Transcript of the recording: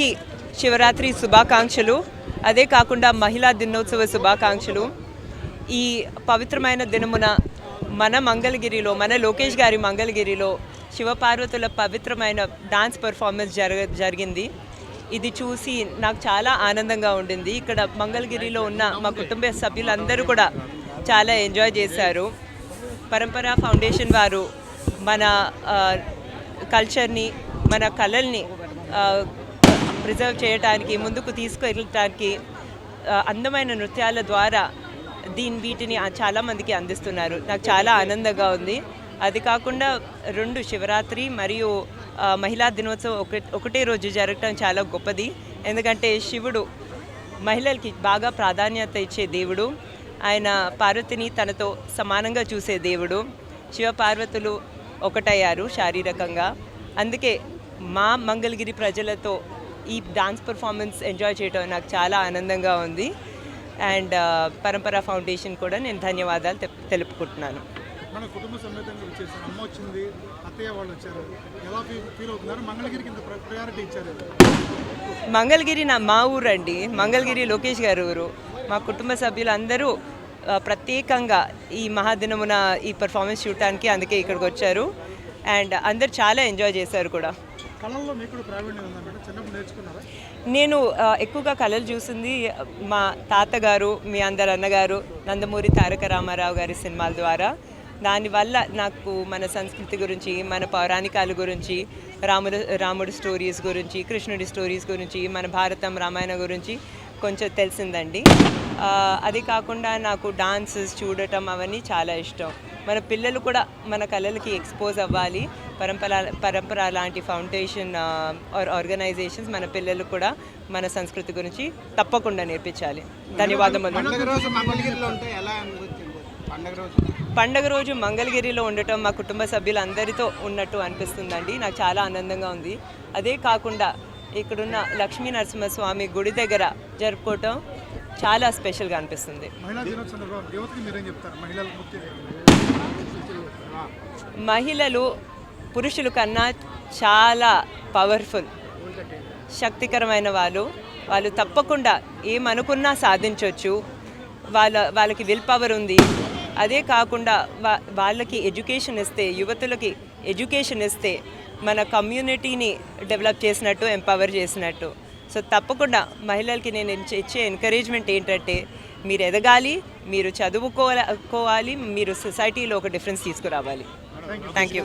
అందరికీ శివరాత్రి శుభాకాంక్షలు. అదే కాకుండా మహిళా దినోత్సవ శుభాకాంక్షలు. ఈ పవిత్రమైన దినమున మన మంగళగిరిలో మన లోకేష్ గారి మంగళగిరిలో శివపార్వతుల పవిత్రమైన డాన్స్ పర్ఫార్మెన్స్ జరగ జరిగింది. ఇది చూసి నాకు చాలా ఆనందంగా ఉండింది. ఇక్కడ మంగళగిరిలో ఉన్న మా కుటుంబ సభ్యులందరూ కూడా చాలా ఎంజాయ్ చేశారు. పరంపర ఫౌండేషన్ వారు మన కల్చర్ని మన కళల్ని ప్రిజర్వ్ చేయడానికి ముందుకు తీసుకెళ్ళటానికి అందమైన నృత్యాల ద్వారా దీని వీటిని చాలామందికి అందిస్తున్నారు. నాకు చాలా ఆనందంగా ఉంది. అది కాకుండా రెండు శివరాత్రి మరియు మహిళా దినోత్సవం ఒకటి ఒకటే రోజు జరగటం చాలా గొప్పది. ఎందుకంటే శివుడు మహిళలకి బాగా ప్రాధాన్యత ఇచ్చే దేవుడు. ఆయన పార్వతిని తనతో సమానంగా చూసే దేవుడు. శివ పార్వతులు ఒకటయ్యారు శారీరకంగా. అందుకే మా మంగళగిరి ప్రజలతో ఈ డాన్స్ పర్ఫార్మెన్స్ ఎంజాయ్ చేయడం నాకు చాలా ఆనందంగా ఉంది. అండ్ పరంపర ఫౌండేషన్ కూడా నేను ధన్యవాదాలు తెలుపుకుంటున్నాను. మన కుటుంబ సమేతంగా వచ్చేసారు అమ్మ వచ్చింది అత్తయ్య వాళ్ళు వచ్చారు. ఎలా ఫీల్ ఫీల్ అవుతున్నారు? మంగళగిరికి ఇంత ప్రయారిటీ ఇచ్చారు మంగళగిరి నా మా ఊరండి. మంగళగిరి లోకేష్ గారి ఊరు. మా కుటుంబ సభ్యులందరూ ఆ, ప్రత్యేకంగా ఈ మహాదినమున ఈ పర్ఫార్మెన్స్ చూడటానికి అందుకే ఇక్కడికి వచ్చారు. అండ్ అందరు చాలా ఎంజాయ్ చేశారు కూడా. కళల్లో మీకు కూడా ప్రావీణ్యం ఉందా మేడం? చిన్నప్పుడు నేర్చుకున్నారా? నేను ఎక్కువగా కళలు చూసింది మా తాతగారు మీ అందరు అన్నగారు నందమూరి తారక రామారావు గారి సినిమాల ద్వారా. దానివల్ల నాకు మన సంస్కృతి గురించి మన పౌరాణికాల గురించి రాముడు రాముడి స్టోరీస్ గురించి కృష్ణుడి స్టోరీస్ గురించి మన భారతం రామాయణ గురించి కొంచెం తెలిసిందండి. అది కాకుండా నాకు డాన్సెస్ చూడటం అవన్నీ చాలా ఇష్టం. మన పిల్లలు కూడా మన కళలకి ఎక్స్పోజ్ అవ్వాలి. పరంపర పరంపర లాంటి ఫౌండేషన్ ఆర్ ఆర్గనైజేషన్స్ మన పిల్లలు కూడా మన సంస్కృతి గురించి తప్పకుండా నేర్పించాలి. ధన్యవాదములు. పండుగ రోజు మంగళగిరిలో ఉండటం మా కుటుంబ సభ్యులందరితో ఉన్నట్టు అనిపిస్తుందండి. నాకు చాలా ఆనందంగా ఉంది. అదే కాకుండా ఇక్కడున్న లక్ష్మీ నరసింహస్వామి గుడి దగ్గర జరుపుకోవటం చాలా స్పెషల్గా అనిపిస్తుంది. మహిళలు పురుషుల కన్నా చాలా పవర్ఫుల్ శక్తికరమైన వాళ్ళు. వాళ్ళు తప్పకుండా ఏమనుకున్నా సాధించవచ్చు వాళ్ళ వాళ్ళకి విల్ పవర్ ఉంది. అదే కాకుండా వా వాళ్ళకి ఎడ్యుకేషన్ ఇస్తే యువతులకి ఎడ్యుకేషన్ ఇస్తే మన కమ్యూనిటీని డెవలప్ చేసినట్టు ఎంపవర్ చేసినట్టు. సో తప్పకుండా మహిళలకి నేను ఇచ్చే- ఎంకరేజ్మెంట్ ఏంటంటే మీరు ఎదగాలి మీరు చదువుకోవాలి మీరు సొసైటీలో ఒక డిఫరెన్స్ తీసుకురావాలి. Thank you